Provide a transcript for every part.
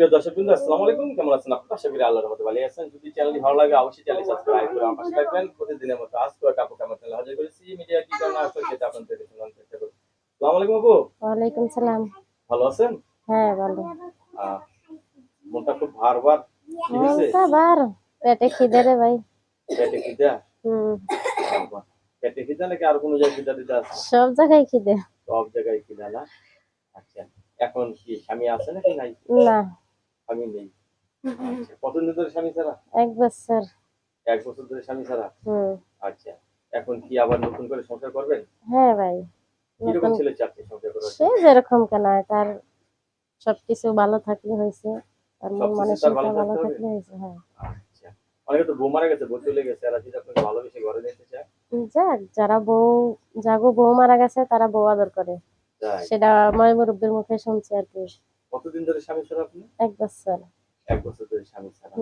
প্রিয় দর্শক বিন্দু আসসালামু আলাইকুম। কেমন আছেন আপনারা? আশা করি আল্লাহর রহমতে ভালো আছেন। যদি চ্যানেলটি ভালো লাগে অবশ্যই চ্যানেল সাবস্ক্রাইব করে আমার পাশে থাকবেন। প্রতিদিনের মতো আজ করে কাপড় কামার চ্যানেল হাজির করেছি। মিডিয়া কি কারণে আসলে সেটা আপনাদের কাছে জানার চেষ্টা করব। আসসালামু আলাইকুম আপু। ওয়ালাইকুম সালাম। ভালো আছেন? হ্যাঁ ভালো। মনটা খুব ভার ভার মনটা বার পেটে খিদে রে ভাই। পেটে খিদা? হুম। পেটে খিদা নাকি আর কোনো জায়গায় খিদা দিতে আছে? সব জায়গায় খিদে। সব জায়গায় খিদা না? আচ্ছা এখন কি স্বামী আছে নাকি নাই? না। স্বামী নেই আচ্ছা কতদিন ধরে স্বামী ছাড়া? এক বছর। এক বছর ধরে স্বামী ছাড়া? আচ্ছা এখন কি আবার নতুন করে সংসার করবেন? হ্যাঁ ভাই কীরকম ছেলে চাকরি সংসার করার সে যেরকম কেন তার সবকিছু ভালো থাকলে হয়েছে তার মন ভালো? থাকলে হয়েছে হ্যাঁ। আচ্ছা অনেকে তো বউ মারা গেছে বউ চলে গেছে আর যদি আপনাকে ভালোবেসে ঘরে নিতে চায়? যাক যারা বউ বউ মারা গেছে তারা বউ আদর করে। সেটা ময় মুরব্বীর মুখে শুনছি আর কি। কতদিন ধরে স্বামী ছাড়া আপনি? এক বছর। এক বছর ধরে স্বামী ছাড়া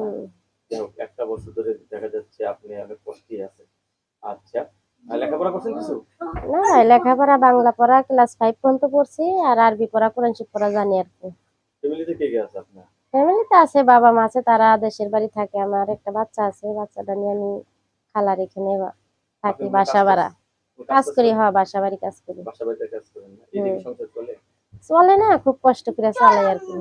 একটা বছর ধরে দেখা যাচ্ছে আপনি অনেক কষ্টে আছে আচ্ছা লেখাপড়া করছেন কিছু? না লেখাপড়া বাংলা পড়া ক্লাস ফাইভ পর্যন্ত পড়ছি আর আরবি পড়া কোরআন শিব পড়া জানি আর কি। ফ্যামিলিতে কে কে আছে আপনার? ফ্যামিলিতে আছে বাবা মা আছে তারা দেশের বাড়ি থাকে আমার একটা বাচ্চা আছে বাচ্চাটা নিয়ে আমি খালার এখানে থাকি বাসা কাজ ভাড়া। কাজ করি? হ্যাঁ বাসা বাড়ি কাজ করি। বাসা বাড়িতে কাজ করেন না? এদিকে হুম। সংসার চলে? চলে না খুব কষ্ট করে চালাই আর কি।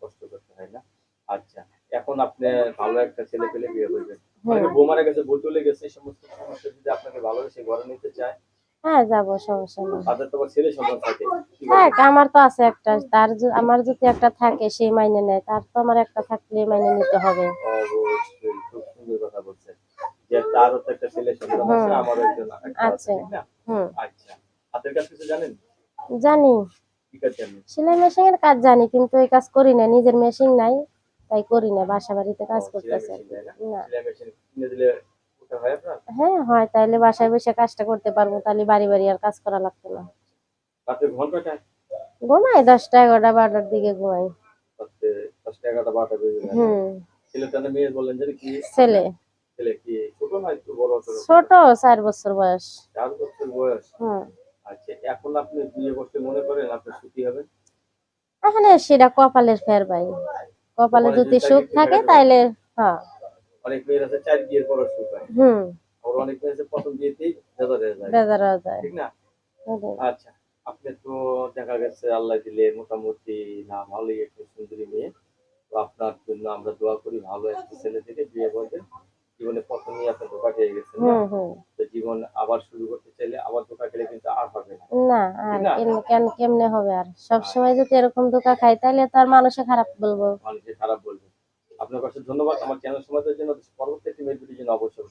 কষ্ট করতে হয় না? আচ্ছা এখন আপনি ভালো একটা ছেলে পেলে বিয়ে করবেন হুম। অনেকে বউ মারা গেছে বউ চলে গেছে এই সমস্ত সমস্যা যদি আপনাকে ভালোবেসে ঘরে নিতে চায়? হ্যাঁ যাব সমস্যা নেই। তাদের তো ছেলে সন্তান থাকে। হ্যাঁ আমার তো আছে একটা তার আমার যদি একটা থাকে সে মাইনে নেয়। তার তো আমার একটা থাকলে মাইনে নিতে হবে। খুব সুন্দর কথা বলছেন। যে তারও তো একটা ছেলে সন্তান আছে আমারও একজন আছে আছে। ঠিক না? হুম। আচ্ছা হাতের কাজ কিছু জানেন? জানি। সেলাই মেশিনের কাজ জানি কিন্তু এই কাজ করি না নিজের মেশিন নাই তাই করি না বাসা বাড়িতে কাজ করতেছে না? মেশিন হয় হ্যাঁ হয় তাইলে বাসায় বসে কাজটা করতে পারব তাহলে বাড়ি বাড়ি আর কাজ করা লাগতো না। ঘুমাই দশটা এগারোটা বারোটার দিকে ঘুমাই। ছেলে ছোট চার বছর বয়স। চার বছর বয়স। হুম। আচ্ছা এখন আপনি বিয়ে করতে মনে করেন আপনি সুখী হবেন এখানে সেটা কপালের ফের ভাই। কপালে যদি সুখ থাকে, তাইলে হ্যাঁ। অনেক মেয়ের আছে চার বিয়ের পর সুখ হয়। হুম। আবার অনেক মেয়ের আছে প্রথম বিয়েতেই বেজার হয়ে যায়। বেজার হয়ে যায়। ঠিক না? আচ্ছা আপনি তো দেখা গেছে আল্লাহ দিলে মোটামুটি না ভালোই একটা সুন্দরী মেয়ে। তো আপনার জন্য আমরা দোয়া করি ভালো একটা ছেলে থেকে বিয়ে করবেন জীবনে প্রথমেই আপনার ধোকা খেয়ে গেছেন তো জীবন আবার শুরু করতে চাইলে আবার ধোকা খেলে আর হবে না। আর কেন- কেন কেমনে হবে আর? সব সময় যদি এরকম ধোকা খাই তাহলে তো আর মানুষে খারাপ বলব। খারাপ বলবে। আপনার কাছে ধন্যবাদ। আমার চ্যানেল সমাজের জন্য। পরবর্তী একটি ভিডিও জন্য অবশ্যই